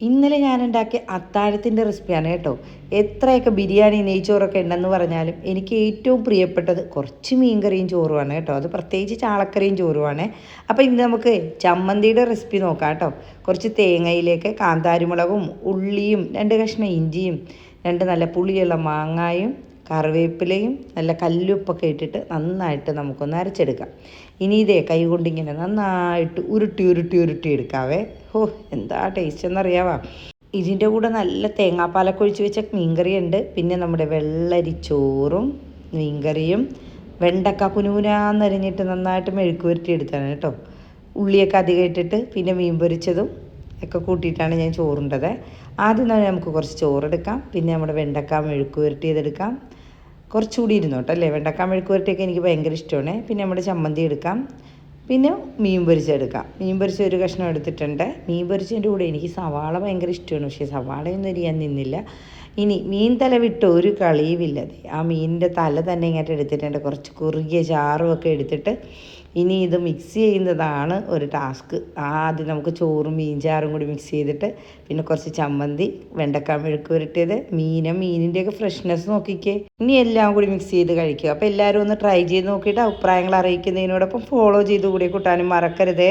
ഇന്നലെ ഞാൻ ഉണ്ടാക്കിയ അത്താഴത്തിന്റെ റെസിപ്പിയാണ് കേട്ടോ. എത്രയൊക്കെ ബിരിയാണി നെയ്ച്ചോറൊക്കെ ഉണ്ടെന്ന് പറഞ്ഞാലും എനിക്ക് ഏറ്റവും പ്രിയപ്പെട്ടത് കുറച്ച് മീൻകറിയും ചോറുമാണ് കേട്ടോ. അത് പ്രത്യേകിച്ച് ചാളക്കറിയും ചോറുമാണ്. അപ്പോൾ ഇന്ന് നമുക്ക് ചമ്മന്തിയുടെ റെസിപ്പി നോക്കാം കേട്ടോ. കുറച്ച് തേങ്ങയിലേക്ക് കാന്താരിമുളകും ഉള്ളിയും രണ്ട് കഷ്ണം ഇഞ്ചിയും രണ്ട് നല്ല പുളിയുള്ള മാങ്ങായും കറിവേപ്പിലയും നല്ല കല്ലുപ്പൊക്കെ ഇട്ടിട്ട് നന്നായിട്ട് നമുക്കൊന്ന് അരച്ചെടുക്കാം. ഇനി ഇതേ കൈ കൊണ്ടിങ്ങനെ നന്നായിട്ട് ഉരുട്ടി ഉരുട്ടി ഉരുട്ടി എടുക്കാവേ. ഓ എന്താ ടേസ്റ്റ് എന്നറിയാവാ? ഇതിന്റെ കൂടെ നല്ല തേങ്ങാപ്പാലൊക്കെ ഒഴിച്ച് വെച്ച മീൻകറി ഉണ്ട്. പിന്നെ നമ്മുടെ വെള്ളരിച്ചോറും മീൻകറിയും വെണ്ടക്ക കുനുകുനാന്നരിഞ്ഞിട്ട് നന്നായിട്ട് മെഴുക്ക് പുരട്ടി എടുത്താണ് കേട്ടോ. ഉള്ളിയൊക്കെ അധികം ഇട്ടിട്ട് പിന്നെ മീൻ പൊരിച്ചതും ഒക്കെ കൂട്ടിയിട്ടാണ് ഞാൻ ചോറുണ്ടത്. ആദ്യം തന്നെ നമുക്ക് കുറച്ച് ചോറെടുക്കാം പിന്നെ നമ്മുടെ വെണ്ടക്ക മെഴുക്ക് പുരട്ടിയതെടുക്കാം. കുറച്ചുകൂടി ഇരുന്നോട്ടോ അല്ലേ? വെണ്ടക്ക മെഴുക്ക് പുരട്ടിയൊക്കെ എനിക്ക് ഭയങ്കര ഇഷ്ടമാണ്. പിന്നെ നമ്മുടെ ചമ്മന്തി എടുക്കാം. പിന്നെ മീൻ പൊരിച്ചെടുക്കാം മീൻ പൊരിച്ച ഒരു കഷ്ണം എടുത്തിട്ടുണ്ട്. മീൻ പൊരിച്ചതിന്റെ കൂടെ എനിക്ക് സവാള ഭയങ്കര ഇഷ്ടമാണ്. പക്ഷേ സവാളയൊന്നും അരിയാൻ നിന്നില്ല. ഇനി മീൻ തല വിട്ട് ഒരു കളിയുമില്ല. ആ മീനിന്റെ തല തന്നെ ഇങ്ങോട്ട് എടുത്തിട്ടുണ്ട്. കുറച്ച് കുറുകിയ ചാറും ഒക്കെ എടുത്തിട്ട് ഇനി ഇത് മിക്സ് ചെയ്യുന്നതാണ് ഒരു ടാസ്ക് ആദ്യം നമുക്ക് ചോറും മീൻചാറും കൂടി മിക്സ് ചെയ്തിട്ട് പിന്നെ കുറച്ച് ചമ്മന്തി വെണ്ടക്ക മെഴുക്ക് പുരട്ടിയത് മീനും മീനിന്റെയൊക്കെ ഫ്രഷ്നെസ് നോക്കിക്കേ. ഇനി എല്ലാം കൂടി മിക്സ് ചെയ്ത് കഴിക്കുക. അപ്പോൾ എല്ലാവരും ഒന്ന് ട്രൈ ചെയ്ത് നോക്കിയിട്ട് അഭിപ്രായങ്ങൾ അറിയിക്കുന്നതിനോടൊപ്പം ഫോളോ ചെയ്ത് കൂടി കൂട്ടാനും മറക്കരുതേ.